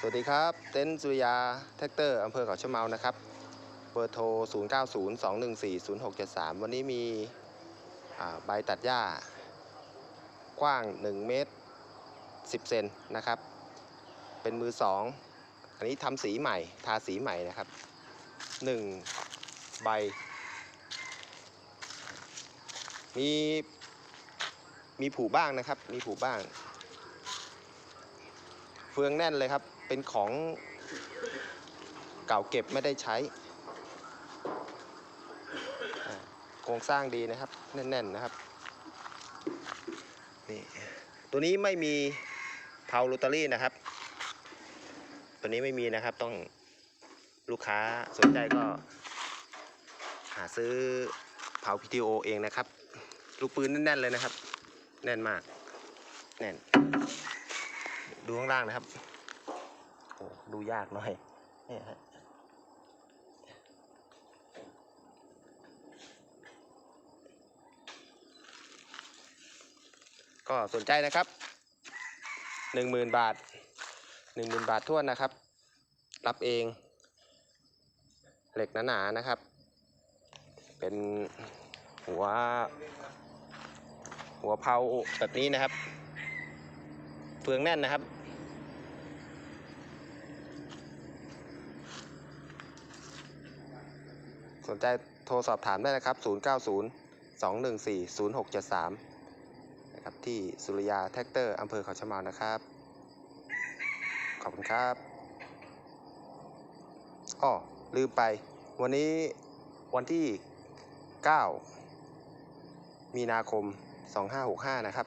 สวัสดีครับ เต็นท์สุริยาแท็กเตอร์อำเภอเขาชะเมานะครับ เบอร์โทร 0902140673 วันนี้มีใบตัดหญ้ากว้าง 1 เมตร 10 เซนนะครับ เป็นมือ 2 อันนี้ทำสีใหม่ ทาสีใหม่นะครับ 1 ใบ มีมีผูบ้างนะครับ มีผูบ้าง ฟืองแน่นเลยครับ เป็นของเก่าเก็บไม่ได้ใช้ โครงสร้างดีนะครับ แน่น ๆ นะครับ นี่ ตัวนี้ไม่มีเพาโรตารี่นะครับ ตัวนี้ไม่มีนะครับ ต้องลูกค้าสนใจก็ หาซื้อเผา PTO เองนะครับ ลูกปืนแน่น ๆ เลยนะครับ แน่นมาก แน่น ดูข้างล่างนะครับโอ้ดูยากหน่อยนี่ฮะก็สนใจนะครับหนึ่งหมื่นบาทหนึ่งหมื่นบาททวนนะครับ รับเอง เหล็กหนาๆนะครับ เป็นหัว หัวเพาแบบนี้นะครับ เฟืองแน่นนะครับ สนใจโทรสอบถามได้นะครับ 090 214 0673 นะครับ ที่สุริยาแท็กเตอร์อำเภอเขาชะเมานะครับ ขอบคุณครับอ้อลืมไป วันนี้วันที่ 9 มีนาคม 2565 นะครับ